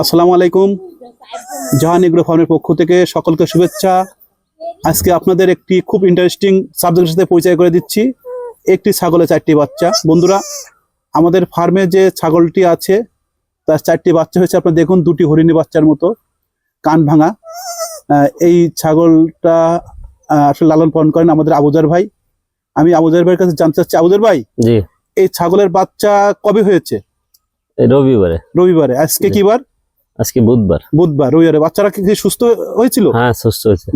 আসসালামু আলাইকুম। জাহান এগ্রো ফার্মের পক্ষ থেকে সকলকে শুভেচ্ছা। আজকে আপনাদের একটি খুব ইন্টারেস্টিং সাবজেক্টের সাথে পরিচয় করে দিচ্ছি। একটি ছাগলের চারটি বাচ্চা। বন্ধুরা আমাদের ফার্মে যে ছাগলটি আছে তার চারটি বাচ্চা হয়েছে আপনারা দেখুন দুটি হরিণী বাচ্চার মতো কান ভাঙা। এই ছাগলটা আসলে লালন পালন করেন আমাদের আবুজার ভাই। আমি আবুজার ভাইয়ের কাছে জানতে চাচ্ছি আবুজার ভাই এই ছাগলের বাচ্চা কবে হয়েছে? রবিবারে। রবিবারে। আজকে কি বার আজকে বুধবার। বুধবার রবিবারে বাচ্চারা কি সুস্থ হয়েছিল? হ্যাঁ সুস্থ হয়েছে।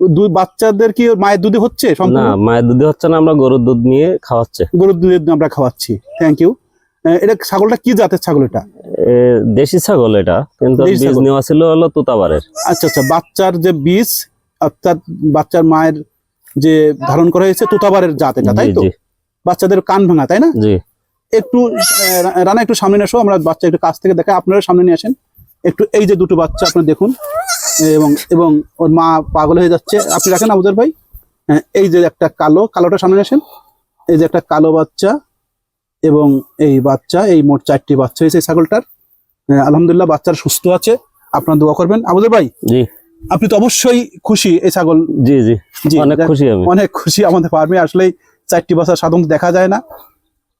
দুই বাচ্চাদের কি মায়ের দুধে হচ্ছে না মায়ের দুধে হচ্ছে না আমরা গরুর দুধ নিয়ে খাওয়াচ্ছে। গরুর দুধের আমরা খাওয়াচ্ছি। থ্যাংক ইউ এটা ছাগলটা কি জাতের ছাগল এটা? দেশি ছাগল এটা কিন্তু বীজ নেওয়া ছিল হলো তুতাবারের। আচ্ছা আচ্ছা বাচ্চার যে বীজ অর্থাৎ বাচ্চার মায়ের যে ধারণ করা হয়েছে তুতাবারের জাত এটা তাই তো? বাচ্চাদের কান ভাঙা তাই না? জি। একটু রানা একটু সামনে আসো আমরা বাচ্চা একটু কাছ থেকে দেখা আপনারা সামনে নিয়ে আসেন। একটু এই যে দুটো বাচ্চা আপনি দেখুন এবং এবং ওর মা পাগল হয়ে যাচ্ছে। আপনি রাখেন আবুজার ভাই? হ্যাঁ, এই যে একটা কালো কালোটা সামনে আসেন। এই যে একটা কালো বাচ্চা এবং এই বাচ্চা এই মোট চারটি বাচ্চা হয়েছে এই ছাগলটার। হ্যাঁ, আলহামদুলিল্লাহ বাচ্চার সুস্থ আছে। আপনার দোয়া করবেন। আবুজার ভাই জি। আপনি তো অবশ্যই খুশি এই ছাগল। জি জি। জি অনেক খুশি আমি। অনেক খুশি আমাদের ফার্মে। আসলেই চারটি বাচ্চা সাধারণত দেখা যায় না।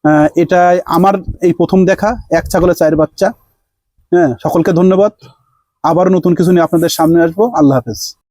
আহ, এটা আমার এই প্রথম দেখা এক ছাগলের চায়ের বাচ্চা। হ্যাঁ সকলকে ধন্যবাদ। আবার নতুন কিছু নিয়ে আপনাদের সামনে আসব। আল্লাহ হাফেজ।